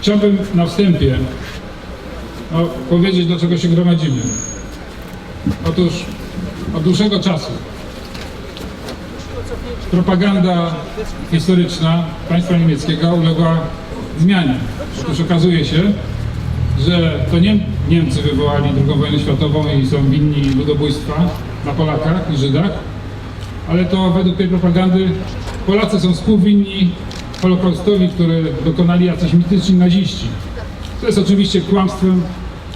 Chciałbym na wstępie no, powiedzieć, do czego się gromadzimy. Otóż od dłuższego czasu propaganda historyczna państwa niemieckiego uległa zmianie. Otóż okazuje się, że to nie Niemcy wywołali II wojnę światową i są winni ludobójstwa na Polakach i Żydach, ale to według tej propagandy Polacy są współwinni Holokaustowi, który dokonali jacyś mityczni naziści. To jest oczywiście kłamstwem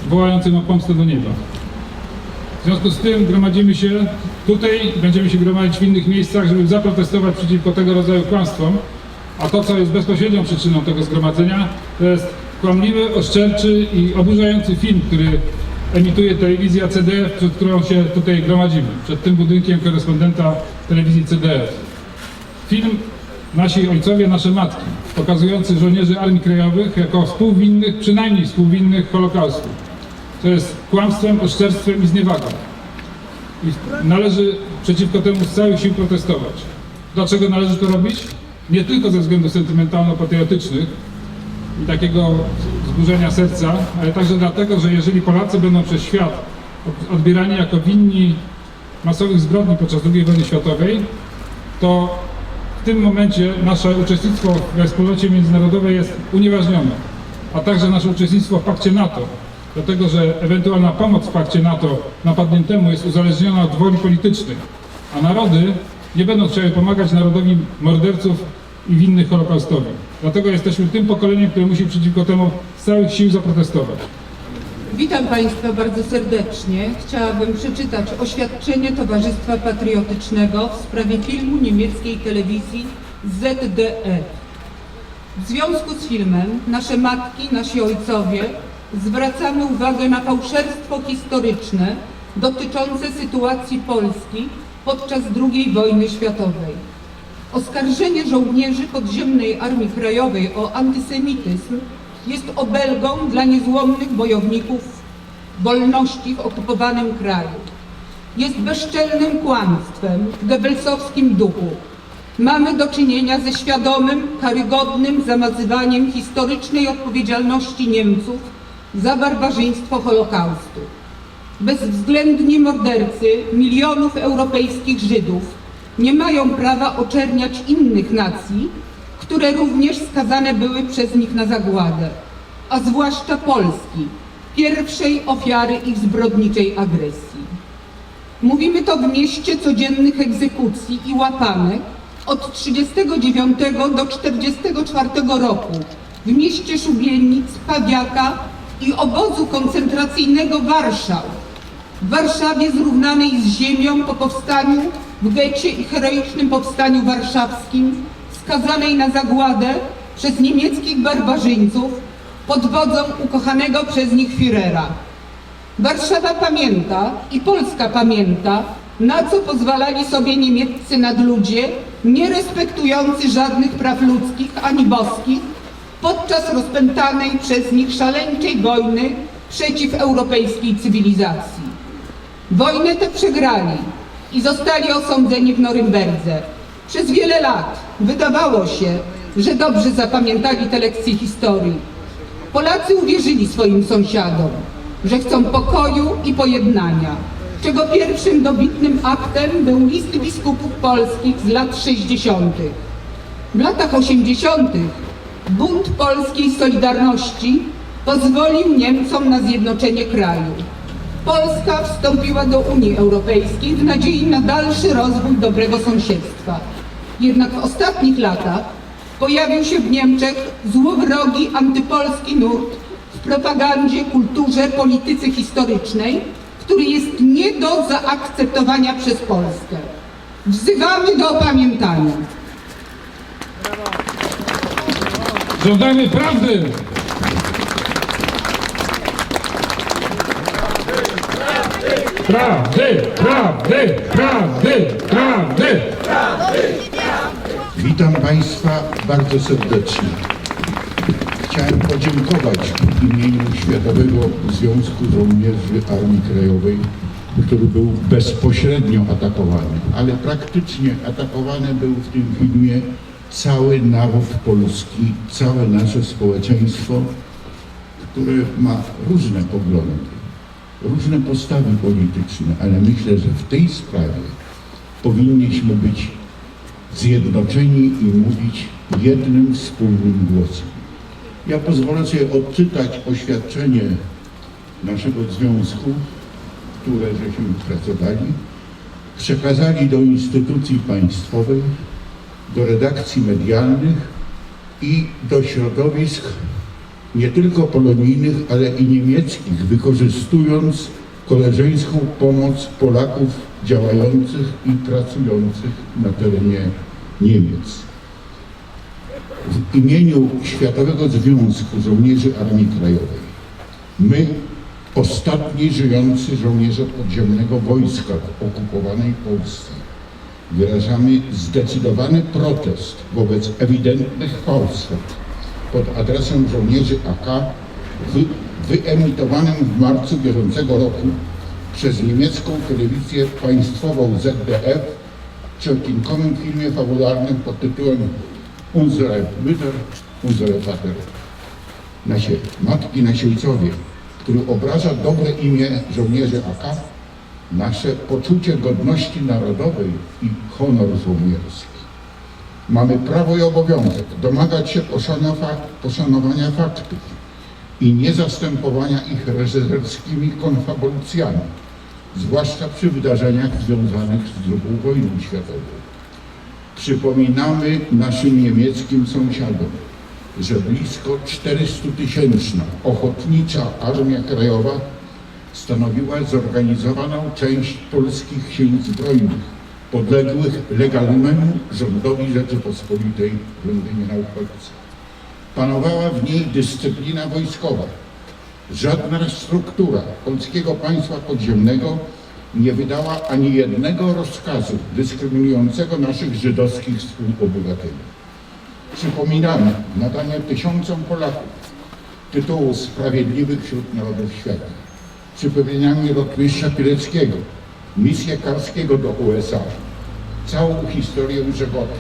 wołającym o pomstę do nieba. W związku z tym gromadzimy się tutaj, będziemy się gromadzić w innych miejscach, żeby zaprotestować przeciwko tego rodzaju kłamstwom. A to, co jest bezpośrednią przyczyną tego zgromadzenia, to jest kłamliwy, oszczerczy i oburzający film, który emituje telewizja CDF, przed którą się tutaj gromadzimy, przed tym budynkiem korespondenta telewizji CDF. Film Nasi ojcowie, nasze matki, pokazujący żołnierzy Armii Krajowych jako współwinnych, przynajmniej współwinnych Holokaustu. To jest kłamstwem, oszczerstwem i zniewagą. I należy przeciwko temu z całych sił protestować. Dlaczego należy to robić? Nie tylko ze względów sentymentalno-patriotycznych i takiego wzburzenia serca, ale także dlatego, że jeżeli Polacy będą przez świat od- odbierani jako winni masowych zbrodni podczas II wojny światowej, to w tym momencie nasze uczestnictwo we wspólnocie międzynarodowej jest unieważnione, a także nasze uczestnictwo w pakcie NATO, dlatego że ewentualna pomoc w pakcie NATO napadniętemu jest uzależniona od woli politycznej, a narody nie będą chciały pomagać narodowi morderców i winnych Holokaustowi. Dlatego jesteśmy tym pokoleniem, które musi przeciwko temu z całych sił zaprotestować. Witam Państwa bardzo serdecznie. Chciałabym przeczytać oświadczenie Towarzystwa Patriotycznego w sprawie filmu niemieckiej telewizji ZDF. W związku z filmem nasze matki, nasi ojcowie zwracamy uwagę na fałszerstwo historyczne dotyczące sytuacji Polski podczas II wojny światowej. Oskarżenie żołnierzy podziemnej Armii Krajowej o antysemityzm jest obelgą dla niezłomnych bojowników wolności w okupowanym kraju. Jest bezczelnym kłamstwem w gebelsowskim duchu. Mamy do czynienia ze świadomym, karygodnym zamazywaniem historycznej odpowiedzialności Niemców za barbarzyństwo Holokaustu. Bezwzględni mordercy milionów europejskich Żydów nie mają prawa oczerniać innych nacji, które również skazane były przez nich na zagładę, a zwłaszcza Polski, pierwszej ofiary ich zbrodniczej agresji. Mówimy to w mieście codziennych egzekucji i łapanek od 39 do 44 roku, w mieście Szubienic, Pawiaka i obozu koncentracyjnego Warszał, w Warszawie zrównanej z ziemią po powstaniu w getcie i heroicznym powstaniu warszawskim, skazanej na zagładę przez niemieckich barbarzyńców pod wodzą ukochanego przez nich Führera. Warszawa pamięta i Polska pamięta, na co pozwalali sobie niemieccy nadludzie, nie respektujący żadnych praw ludzkich ani boskich, podczas rozpętanej przez nich szaleńczej wojny przeciw europejskiej cywilizacji. Wojnę tę przegrali i zostali osądzeni w Norymberdze. Przez wiele lat wydawało się, że dobrze zapamiętali te lekcje historii. Polacy uwierzyli swoim sąsiadom, że chcą pokoju i pojednania, czego pierwszym dobitnym aktem był list biskupów polskich z lat 60. W latach 80. bunt polskiej Solidarności pozwolił Niemcom na zjednoczenie kraju. Polska wstąpiła do Unii Europejskiej w nadziei na dalszy rozwój dobrego sąsiedztwa. Jednak w ostatnich latach pojawił się w Niemczech złowrogi antypolski nurt w propagandzie, kulturze, polityce historycznej, który jest nie do zaakceptowania przez Polskę. Wzywamy do opamiętania. Żądamy prawdy! Prawdy! Prawdy! Prawdy! Prawdy! Witam Państwa bardzo serdecznie. Chciałem podziękować w imieniu Światowego Związku Żołnierzy Armii Krajowej, który był bezpośrednio atakowany, ale praktycznie atakowany był w tym filmie cały naród polski, całe nasze społeczeństwo, które ma różne poglądy, różne postawy polityczne, ale myślę, że w tej sprawie powinniśmy być zjednoczeni i mówić jednym wspólnym głosem. Ja pozwolę sobie odczytać oświadczenie naszego związku, które żeśmy pracowali, przekazali do instytucji państwowych, do redakcji medialnych i do środowisk nie tylko polonijnych, ale i niemieckich, wykorzystując koleżeńską pomoc Polaków działających i pracujących na terenie Niemiec. W imieniu Światowego Związku Żołnierzy Armii Krajowej my, ostatni żyjący żołnierze podziemnego wojska w okupowanej Polsce, wyrażamy zdecydowany protest wobec ewidentnych fałszerstw pod adresem żołnierzy AK wy, wyemitowanym w marcu bieżącego roku przez niemiecką telewizję państwową ZDF w odcinkowym filmie fabularnym pod tytułem Unsere Mütter, unsere Vater. Nasie matki nasiejcowie, który obraża dobre imię żołnierzy AK, nasze poczucie godności narodowej i honor żołnierski. Mamy prawo i obowiązek domagać się poszanowa, poszanowania faktów i niezastępowania ich reżyserskimi konfabulacjami, zwłaszcza przy wydarzeniach związanych z II wojną światową. Przypominamy naszym niemieckim sąsiadom, że blisko 400 tysięczna ochotnicza Armia Krajowa stanowiła zorganizowaną część polskich sił zbrojnych podległych legalnemu rządowi Rzeczypospolitej w Londynie na uchodźcy. Panowała w niej dyscyplina wojskowa. Żadna struktura polskiego państwa podziemnego nie wydała ani jednego rozkazu dyskryminującego naszych żydowskich współobywateli. Przypominamy nadanie tysiącom Polaków tytułu Sprawiedliwych wśród Narodów Świata. Przypominamy rotmistrza Pileckiego, misję Karskiego do USA, całą historię Żegoty.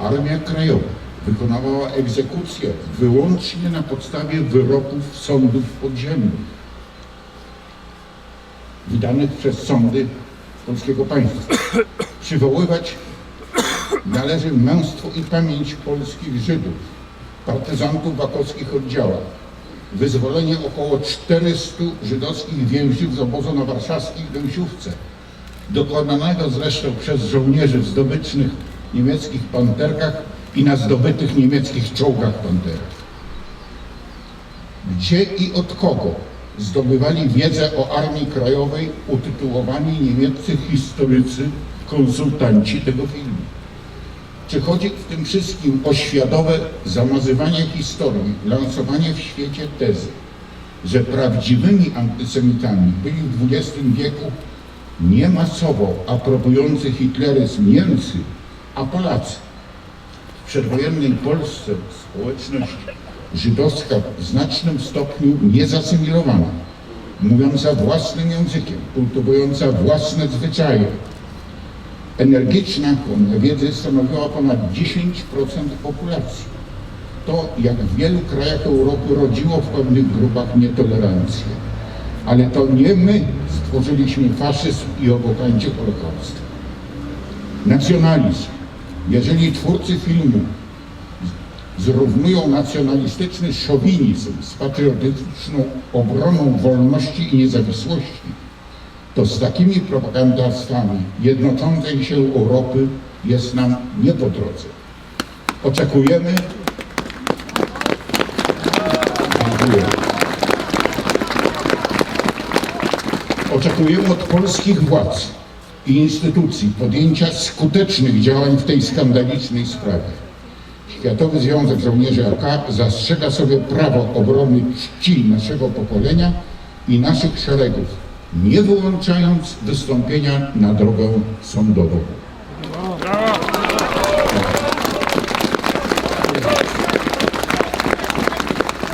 Armia Krajowa wykonywała egzekucje wyłącznie na podstawie wyroków sądów podziemnych, wydanych przez sądy polskiego państwa. Przywoływać należy męstwo i pamięć polskich Żydów, partyzantów w akowskich oddziałach, wyzwolenie około 400 żydowskich więźniów z obozu na warszawskiej Gęsiówce, dokonanego zresztą przez żołnierzy w zdobycznych niemieckich panterkach i na zdobytych niemieckich czołgach panterach. Gdzie i od kogo zdobywali wiedzę o Armii Krajowej utytułowani niemieccy historycy, konsultanci tego filmu? Czy chodzi w tym wszystkim o świadome zamazywanie historii, lansowanie w świecie tezy, że prawdziwymi antysemitami byli w XX wieku nie masowo aprobujący hitleryzm Niemcy, a Polacy? W przedwojennej Polsce społeczność żydowska w znacznym stopniu niezasymilowana, mówiąca własnym językiem, kultywująca własne zwyczaje, energiczna chłonna wiedzy stanowiła ponad 10% populacji. To, jak w wielu krajach Europy, rodziło w pewnych grupach nietolerancję. Ale to nie my stworzyliśmy faszyzm i opokańcie Holokaustu. Nacjonalizm. Jeżeli twórcy filmu zrównują nacjonalistyczny szowinizm z patriotyczną obroną wolności i niezawisłości, to z takimi propagandastami jednoczącej się Europy jest nam nie po drodze. Oczekujemy. Dziękuję. Oczekujemy od polskich władz i instytucji podjęcia skutecznych działań w tej skandalicznej sprawie. Światowy Związek Żołnierzy AK zastrzega sobie prawo obrony czci naszego pokolenia i naszych szeregów, nie wyłączając wystąpienia na drogę sądową.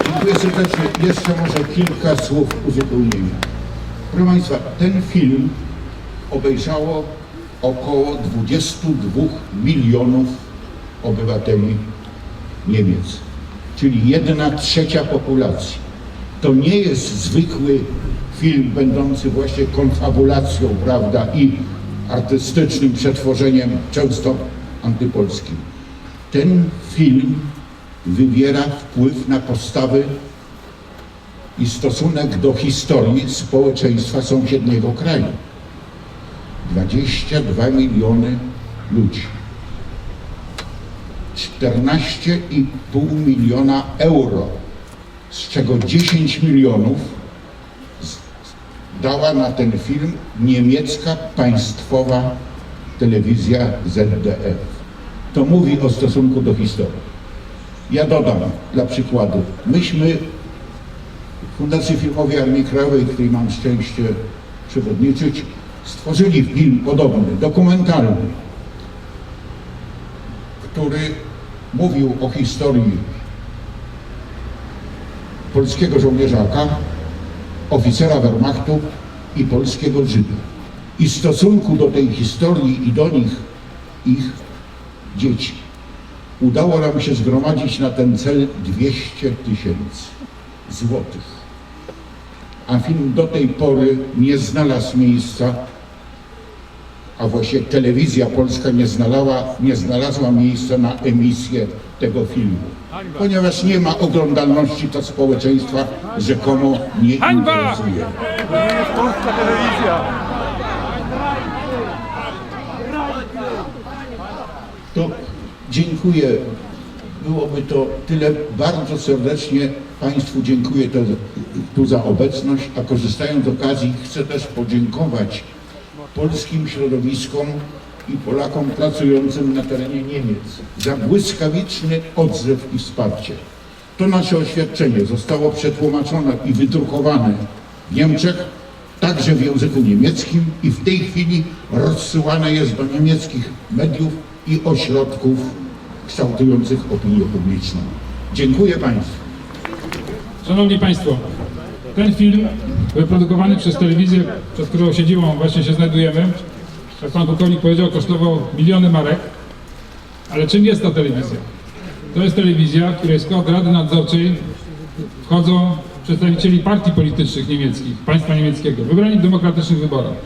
Dziękuję serdecznie. Jeszcze może kilka słów uzupełnienia. Proszę Państwa, ten film obejrzało około 22 milionów obywateli Niemiec, czyli jedna trzecia populacji. To nie jest zwykły film będący właśnie konfabulacją, prawda, i artystycznym przetworzeniem, często antypolskim. Ten film wywiera wpływ na postawy i stosunek do historii społeczeństwa sąsiedniego kraju. 22 miliony ludzi. 14,5 miliona euro, z czego 10 milionów dała na ten film niemiecka państwowa telewizja ZDF. To mówi o stosunku do historii. Ja dodam dla przykładu. Myśmy Fundacji Filmowej Armii Krajowej, której mam szczęście przewodniczyć, stworzyli film podobny, dokumentalny, który mówił o historii polskiego żołnierzaka, oficera Wehrmachtu i polskiego Żyda. I stosunku do tej historii i do nich, ich dzieci. Udało nam się zgromadzić na ten cel 200 tysięcy złotych. A film do tej pory nie znalazł miejsca, a właściwie telewizja polska nie znalazła, nie znalazła miejsca na emisję tego filmu. Ponieważ nie ma oglądalności to społeczeństwa rzekomo nie interesuje. Polska telewizja. To dziękuję. Byłoby to tyle. Bardzo serdecznie Państwu dziękuję to, tu za obecność, a korzystając z okazji chcę też podziękować polskim środowiskom i Polakom pracującym na terenie Niemiec za błyskawiczny odzew i wsparcie. To nasze oświadczenie zostało przetłumaczone i wydrukowane w Niemczech, także w języku niemieckim i w tej chwili rozsyłane jest do niemieckich mediów i ośrodków kształtujących opinię publiczną. Dziękuję Państwu. Szanowni Państwo, ten film wyprodukowany przez telewizję, przed którą siedzibą właśnie się znajdujemy, jak Pan Pułkownik powiedział, kosztował miliony marek. Ale czym jest ta telewizja? To jest telewizja, w której skład Rady Nadzorczej wchodzą przedstawicieli partii politycznych niemieckich, państwa niemieckiego, wybrani w demokratycznych wyborach.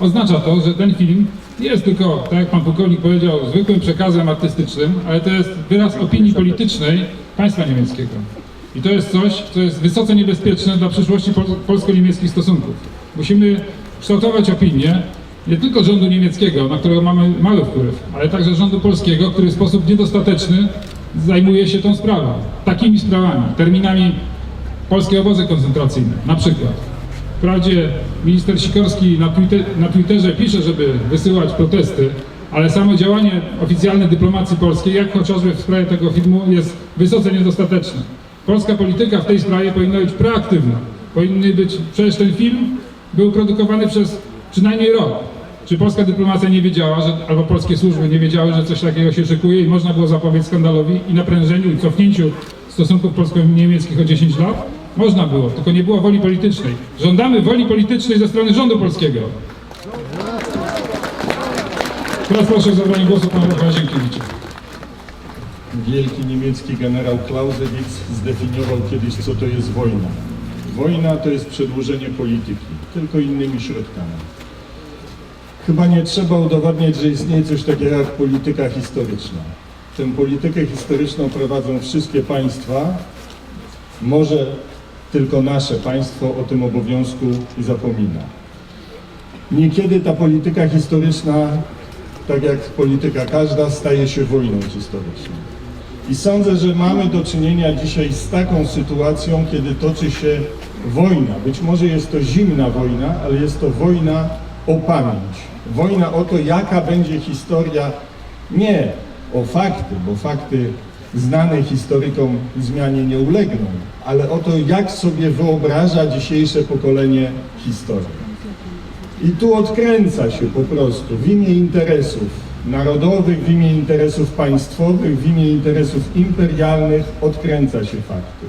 Oznacza to, że ten film nie jest tylko, tak jak pan pułkownik powiedział, zwykłym przekazem artystycznym, ale to jest wyraz opinii politycznej państwa niemieckiego. I to jest coś, co jest wysoce niebezpieczne dla przyszłości pol- polsko-niemieckich stosunków. Musimy kształtować opinię nie tylko rządu niemieckiego, na którego mamy mały wpływ, ale także rządu polskiego, który w sposób niedostateczny zajmuje się tą sprawą. Takimi sprawami, terminami polskie obozy koncentracyjne, na przykład. Wprawdzie minister Sikorski na, Twitter, na Twitterze pisze, żeby wysyłać protesty, ale samo działanie oficjalne dyplomacji polskiej, jak chociażby w sprawie tego filmu, jest wysoce niedostateczne. Polska polityka w tej sprawie powinna być proaktywna. Powinny być, przecież ten film był produkowany przez przynajmniej rok. Czy polska dyplomacja nie wiedziała, że, albo polskie służby nie wiedziały, że coś takiego się szykuje i można było zapobiec skandalowi i naprężeniu i cofnięciu stosunków polsko-niemieckich o 10 lat? Można było, tylko nie było woli politycznej. Żądamy woli politycznej ze strony rządu polskiego. Teraz proszę o zabranie głosu pana Zienkiewicza. Wielki niemiecki generał Clausewitz zdefiniował kiedyś, co to jest wojna. Wojna to jest przedłużenie polityki, tylko innymi środkami. Chyba nie trzeba udowadniać, że istnieje coś takiego jak polityka historyczna. Tę politykę historyczną prowadzą wszystkie państwa. Może tylko nasze państwo o tym obowiązku zapomina. Niekiedy ta polityka historyczna, tak jak polityka każda, staje się wojną historyczną. I sądzę, że mamy do czynienia dzisiaj z taką sytuacją, kiedy toczy się wojna. Być może jest to zimna wojna, ale jest to wojna o pamięć. Wojna o to, jaka będzie historia, nie o fakty, bo fakty znane historykom zmianie nie ulegną, ale o to, jak sobie wyobraża dzisiejsze pokolenie historię. I tu odkręca się po prostu w imię interesów narodowych, w imię interesów państwowych, w imię interesów imperialnych odkręca się fakty.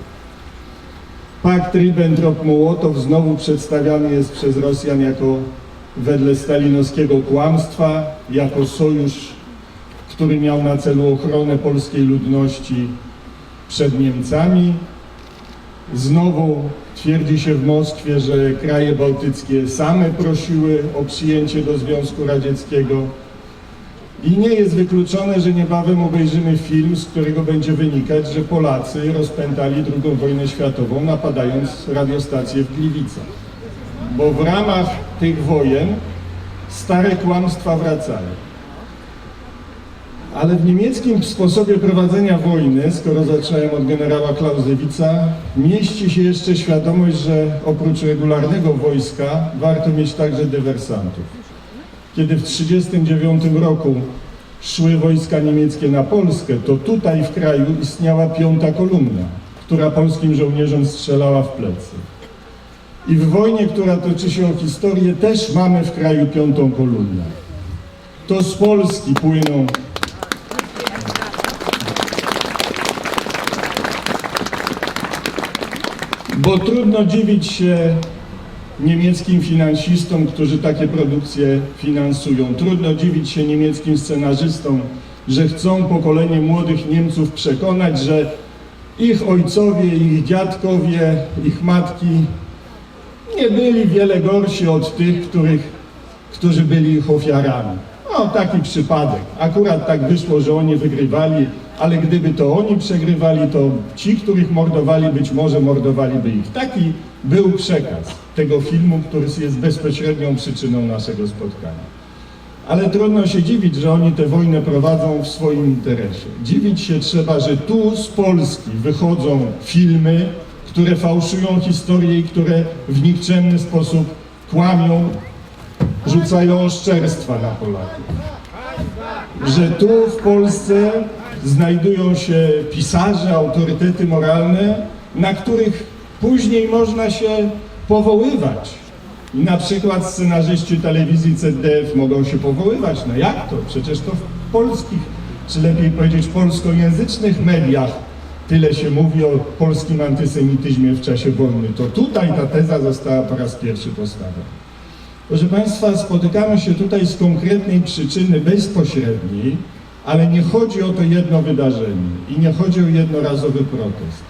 Pakt Ribbentrop-Mołotow znowu przedstawiany jest przez Rosjan jako wedle stalinowskiego kłamstwa, jako sojusz, który miał na celu ochronę polskiej ludności przed Niemcami. Znowu twierdzi się w Moskwie, że kraje bałtyckie same prosiły o przyjęcie do Związku Radzieckiego. I nie jest wykluczone, że niebawem obejrzymy film, z którego będzie wynikać, że Polacy rozpętali II wojnę światową, napadając radiostację w Gliwicach. Bo w ramach tych wojen stare kłamstwa wracają. Ale w niemieckim sposobie prowadzenia wojny, skoro zacząłem od generała Clausewitza, mieści się jeszcze świadomość, że oprócz regularnego wojska warto mieć także dywersantów. Kiedy w 1939 roku szły wojska niemieckie na Polskę, to tutaj w kraju istniała piąta kolumna, która polskim żołnierzom strzelała w plecy. I w wojnie, która toczy się o historię, też mamy w kraju piątą kolumnę. To z Polski płyną Bo trudno dziwić się niemieckim finansistom, którzy takie produkcje finansują. Trudno dziwić się niemieckim scenarzystom, że chcą pokolenie młodych Niemców przekonać, że ich ojcowie, ich dziadkowie, ich matki nie byli wiele gorsi od tych, których, którzy byli ich ofiarami. No, taki przypadek. Akurat tak wyszło, że oni wygrywali, ale gdyby to oni przegrywali, to ci, których mordowali, być może mordowaliby ich. Taki był przekaz tego filmu, który jest bezpośrednią przyczyną naszego spotkania. Ale trudno się dziwić, że oni tę wojnę prowadzą w swoim interesie. Dziwić się trzeba, że tu z Polski wychodzą filmy, które fałszują historię i które w nikczemny sposób kłamią, rzucają oszczerstwa na Polaków. Że tu w Polsce znajdują się pisarze, autorytety moralne, na których później można się powoływać. I na przykład scenarzyści telewizji ZDF mogą się powoływać. No jak to? Przecież to w polskich, czy lepiej powiedzieć polskojęzycznych mediach tyle się mówi o polskim antysemityzmie w czasie wojny. To tutaj ta teza została po raz pierwszy postawiona. Proszę Państwa, spotykamy się tutaj z konkretnej przyczyny bezpośredniej, ale nie chodzi o to jedno wydarzenie i nie chodzi o jednorazowy protest.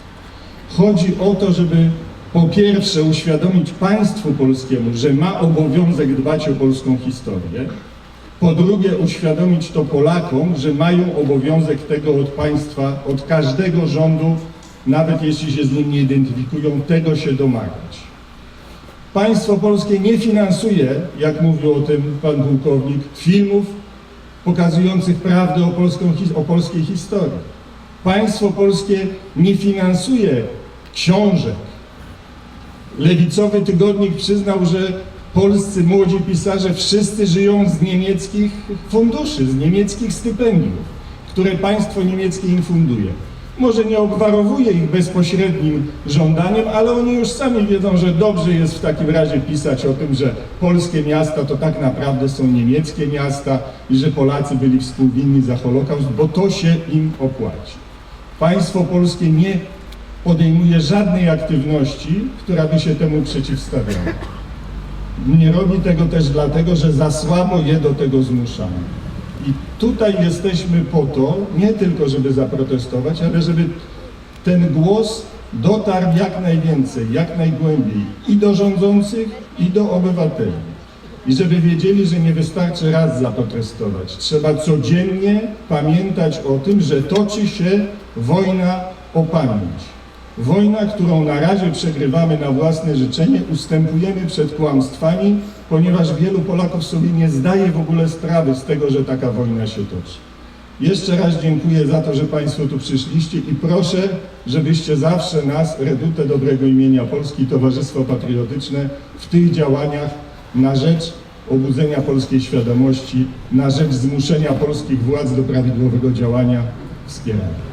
Chodzi o to, żeby po pierwsze uświadomić państwu polskiemu, że ma obowiązek dbać o polską historię, po drugie uświadomić to Polakom, że mają obowiązek tego od państwa, od każdego rządu, nawet jeśli się z nim nie identyfikują, tego się domagać. Państwo polskie nie finansuje, jak mówił o tym pan pułkownik, filmów pokazujących prawdę o, polską, o polskiej historii. Państwo polskie nie finansuje książek. Lewicowy tygodnik przyznał, że polscy młodzi pisarze wszyscy żyją z niemieckich funduszy, z niemieckich stypendiów, które państwo niemieckie im funduje. Może nie obwarowuje ich bezpośrednim żądaniem, ale oni już sami wiedzą, że dobrze jest w takim razie pisać o tym, że polskie miasta to tak naprawdę są niemieckie miasta i że Polacy byli współwinni za Holokaust, bo to się im opłaci. Państwo polskie nie podejmuje żadnej aktywności, która by się temu przeciwstawiała. Nie robi tego też dlatego, że za słabo je do tego zmuszamy. I tutaj jesteśmy po to, nie tylko żeby zaprotestować, ale żeby ten głos dotarł jak najwięcej, jak najgłębiej i do rządzących, i do obywateli. I żeby wiedzieli, że nie wystarczy raz zaprotestować. Trzeba codziennie pamiętać o tym, że toczy się wojna o pamięć. Wojna, którą na razie przegrywamy na własne życzenie, ustępujemy przed kłamstwami, ponieważ wielu Polaków sobie nie zdaje w ogóle sprawy z tego, że taka wojna się toczy. Jeszcze raz dziękuję za to, że Państwo tu przyszliście i proszę, żebyście zawsze nas, Redutę Dobrego Imienia Polski, Towarzystwo Patriotyczne, w tych działaniach na rzecz obudzenia polskiej świadomości, na rzecz zmuszenia polskich władz do prawidłowego działania wspierali.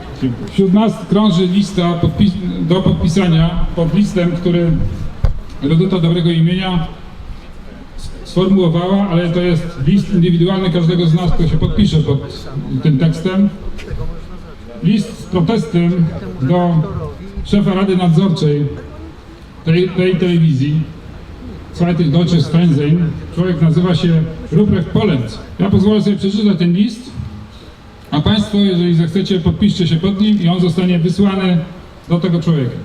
Wśród nas krąży lista podpis do podpisania pod listem, który Reduta Dobrego Imienia sformułowała, ale to jest list indywidualny każdego z nas, kto się podpisze pod tym tekstem. List z protestem do szefa Rady Nadzorczej tej, tej telewizji, Zweites Deutsches Fernsehen. Człowiek nazywa się Ruprecht Polenz. Ja pozwolę sobie przeczytać ten list A Państwo, jeżeli zechcecie, podpiszcie się pod nim i on zostanie wysłany do tego człowieka.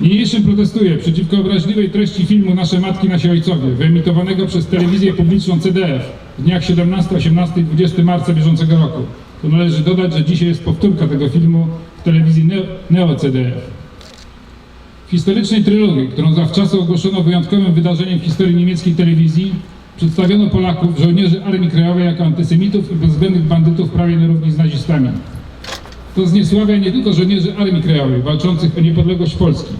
Niniejszym protestuję przeciwko obraźliwej treści filmu Nasze Matki, Nasi Ojcowie, wyemitowanego przez telewizję publiczną CDF w dniach 17, 18 i 20 marca bieżącego roku. Tu należy dodać, że dzisiaj jest powtórka tego filmu w telewizji Neo, Neo CDF. W historycznej trylogii, którą zawczasu ogłoszono wyjątkowym wydarzeniem w historii niemieckiej telewizji, przedstawiono Polaków, żołnierzy Armii Krajowej jako antysemitów i bezwzględnych bandytów prawie na równi z nazistami. To zniesławia nie tylko żołnierzy Armii Krajowej walczących o niepodległość Polski,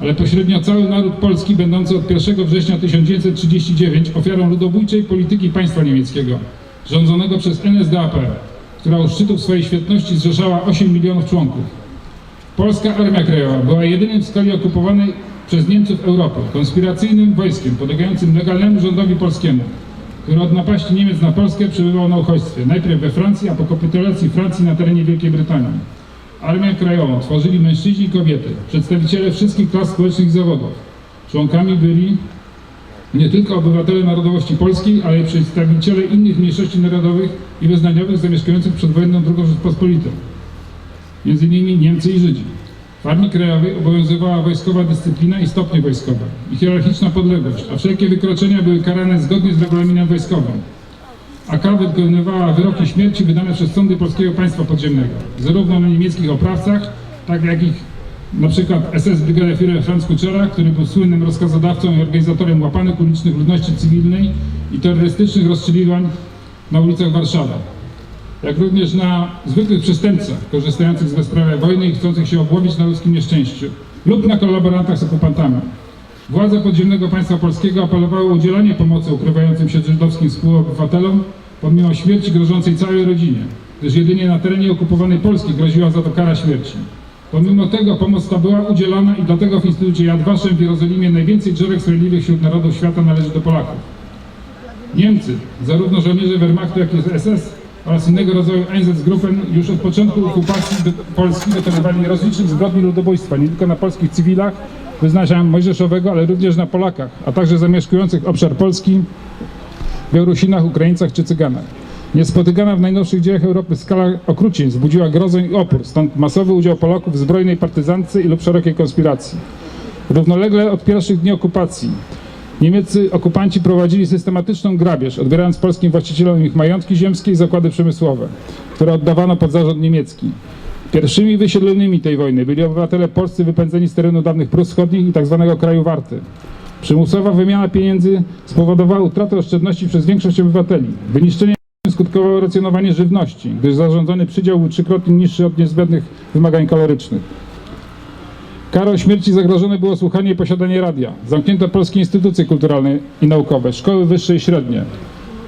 ale pośrednio cały naród polski będący od 1 września 1939 ofiarą ludobójczej polityki państwa niemieckiego, rządzonego przez NSDAP, która u szczytów swojej świetności zrzeszała 8 milionów członków. Polska Armia Krajowa była jedynym w skali okupowanej przez Niemców Europy konspiracyjnym wojskiem podlegającym legalnemu rządowi polskiemu, który od napaści Niemiec na Polskę przebywał na uchodźstwie, najpierw we Francji, a po kapitulacji Francji na terenie Wielkiej Brytanii. Armię Krajową tworzyli mężczyźni i kobiety, przedstawiciele wszystkich klas społecznych i zawodów. Członkami byli nie tylko obywatele narodowości polskiej, ale i przedstawiciele innych mniejszości narodowych i wyznaniowych zamieszkujących przedwojenną II Rzeczpospolitą między innymi Niemcy i Żydzi. W Armii Krajowej obowiązywała wojskowa dyscyplina i stopnie wojskowe i hierarchiczna podległość, a wszelkie wykroczenia były karane zgodnie z regulaminem wojskowym. AK wykonywała wyroki śmierci wydane przez sądy polskiego państwa podziemnego, zarówno na niemieckich oprawcach, tak jak ich na przykład SS Brigade Führer Franz Kuczera, który był słynnym rozkazodawcą i organizatorem łapanek ulicznych ludności cywilnej i terrorystycznych rozstrzeliwań na ulicach Warszawy jak również na zwykłych przestępcach korzystających z bezprawia wojny i chcących się obłowić na ludzkim nieszczęściu lub na kolaborantach z okupantami. Władze podziemnego państwa polskiego apelowały o udzielanie pomocy ukrywającym się żydowskim współobywatelom pomimo śmierci grożącej całej rodzinie, gdyż jedynie na terenie okupowanej Polski groziła za to kara śmierci. Pomimo tego pomoc ta była udzielana i dlatego w Instytucie Yad Vashem w Jerozolimie najwięcej drzewek sprawiedliwych wśród narodów świata należy do Polaków. Niemcy, zarówno żołnierze Wehrmachtu, jak i SS oraz innego rodzaju Einsatzgruppen już od początku okupacji do Polski dokonywali rozlicznych zbrodni ludobójstwa, nie tylko na polskich cywilach wyznania mojżeszowego, ale również na Polakach, a także zamieszkujących obszar Polski, Białorusinach, Ukraińcach czy Cyganach. Niespotykana w najnowszych dziejach Europy skala okrucieństw wzbudziła grozę i opór, stąd masowy udział Polaków w zbrojnej partyzance i lub szerokiej konspiracji. Równolegle od pierwszych dni okupacji Niemieccy okupanci prowadzili systematyczną grabież, odbierając polskim właścicielom ich majątki ziemskie i zakłady przemysłowe, które oddawano pod zarząd niemiecki. Pierwszymi wysiedlonymi tej wojny byli obywatele polscy wypędzeni z terenu dawnych Prus Wschodnich i tzw. kraju Warty. Przymusowa wymiana pieniędzy spowodowała utratę oszczędności przez większość obywateli. Wyniszczenie skutkowało racjonowanie żywności, gdyż zarządzony przydział był trzykrotnie niższy od niezbędnych wymagań kalorycznych. Karą śmierci zagrożone było słuchanie i posiadanie radia. Zamknięto polskie instytucje kulturalne i naukowe, szkoły wyższe i średnie.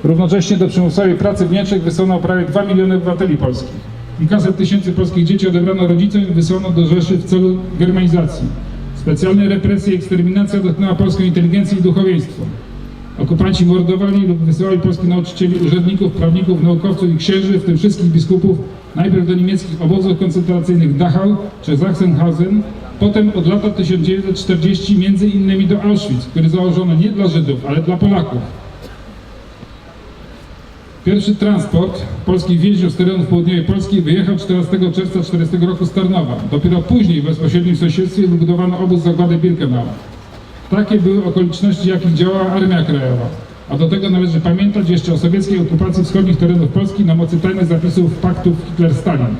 Równocześnie do przymusowej pracy w Niemczech wysłano prawie 2 miliony obywateli polskich. Kilkaset tysięcy polskich dzieci odebrano rodzicom i wysłano do Rzeszy w celu germanizacji. Specjalne represje i eksterminacja dotknęła polską inteligencję i duchowieństwo. Okupanci mordowali lub wysyłali polskich nauczycieli, urzędników, prawników, naukowców i księży, w tym wszystkich biskupów, najpierw do niemieckich obozów koncentracyjnych Dachau czy Sachsenhausen, potem od lata 1940 między innymi do Auschwitz, który założono nie dla Żydów, ale dla Polaków. Pierwszy transport polskich więźniów z terenów południowej Polski wyjechał 14 czerwca 1940 roku z Tarnowa. Dopiero później w bezpośrednim sąsiedztwie wybudowano obóz zagłady Birkenau. Takie były okoliczności, jakich działała Armia Krajowa. A do tego należy pamiętać jeszcze o sowieckiej okupacji wschodnich terenów Polski na mocy tajnych zapisów paktów Hitler-Stalin.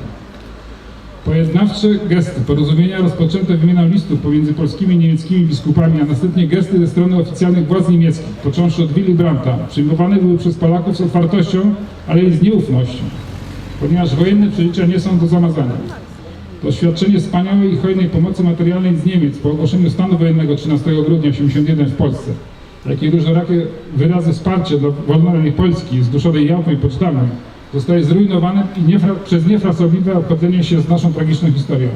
Pojednawcze gesty porozumienia rozpoczęte wymianą listów pomiędzy polskimi i niemieckimi biskupami, a następnie gesty ze strony oficjalnych władz niemieckich, począwszy od Willy Brandta, przyjmowane były przez Polaków z otwartością, ale i z nieufnością, ponieważ wojenne przeżycia nie są do zamazania. To świadczenie wspaniałej i hojnej pomocy materialnej z Niemiec po ogłoszeniu stanu wojennego 13 grudnia 1981 w Polsce, jak różnorakie wyrazy wsparcia dla wolnej Polski zduszonej Jałtą i Potsdamem zostaje zrujnowane i niefra, przez niefrasobliwe obchodzenie się z naszą tragiczną historią.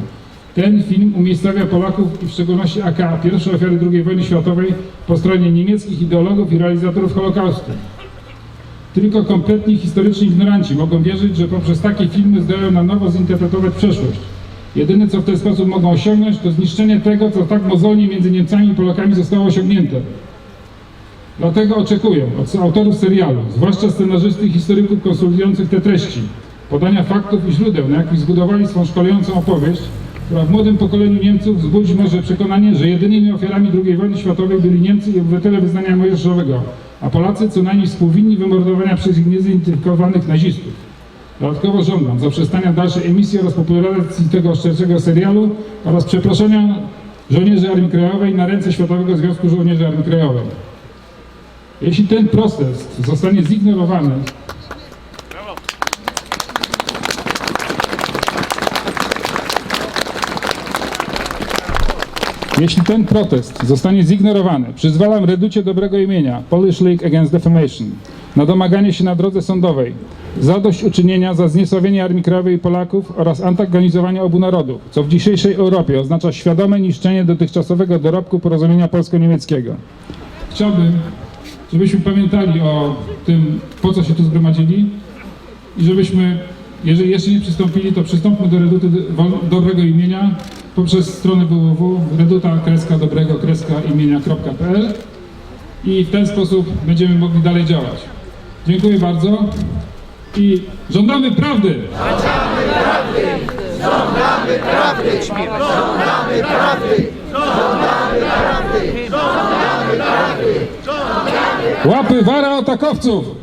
Ten film umiejscawia Polaków i w szczególności AK, pierwsze ofiary II wojny światowej, po stronie niemieckich ideologów i realizatorów Holokaustu. Tylko kompletni historyczni ignoranci mogą wierzyć, że poprzez takie filmy zdołają na nowo zinterpretować przeszłość. Jedyne, co w ten sposób mogą osiągnąć, to zniszczenie tego, co tak mozolnie między Niemcami i Polakami zostało osiągnięte. Dlatego oczekuję od autorów serialu, zwłaszcza scenarzysty i historyków konsultujących te treści, podania faktów i źródeł, na jakich zbudowali swą szkolającą opowieść, która w młodym pokoleniu Niemców wzbudzi może przekonanie, że jedynymi ofiarami II wojny światowej byli Niemcy i obywatele wyznania mojżeszowego, a Polacy co najmniej współwinni wymordowania przez ich niezidentyfikowanych nazistów. Dodatkowo żądam zaprzestania dalszej emisji oraz popularyzacji tego oszczerczego serialu oraz przeproszenia żołnierzy Armii Krajowej na ręce Światowego Związku Żołnierzy Armii Krajowej. Jeśli ten protest zostanie zignorowany, jeśli ten protest zostanie zignorowany, przyzwalam reducie dobrego imienia Polish League Against Defamation na domaganie się na drodze sądowej zadośćuczynienia za zniesławienie Armii Krajowej i Polaków oraz antagonizowanie obu narodów, co w dzisiejszej Europie oznacza świadome niszczenie dotychczasowego dorobku porozumienia polsko-niemieckiego. Chciałbym, żebyśmy pamiętali o tym, po co się tu zgromadzili i żebyśmy, jeżeli jeszcze nie przystąpili, to przystąpmy do Reduty Dobrego Imienia poprzez stronę www.reduta-dobrego-imienia.pl i w ten sposób będziemy mogli dalej działać. Dziękuję bardzo i żądamy prawdy! Łapy wara atakowców!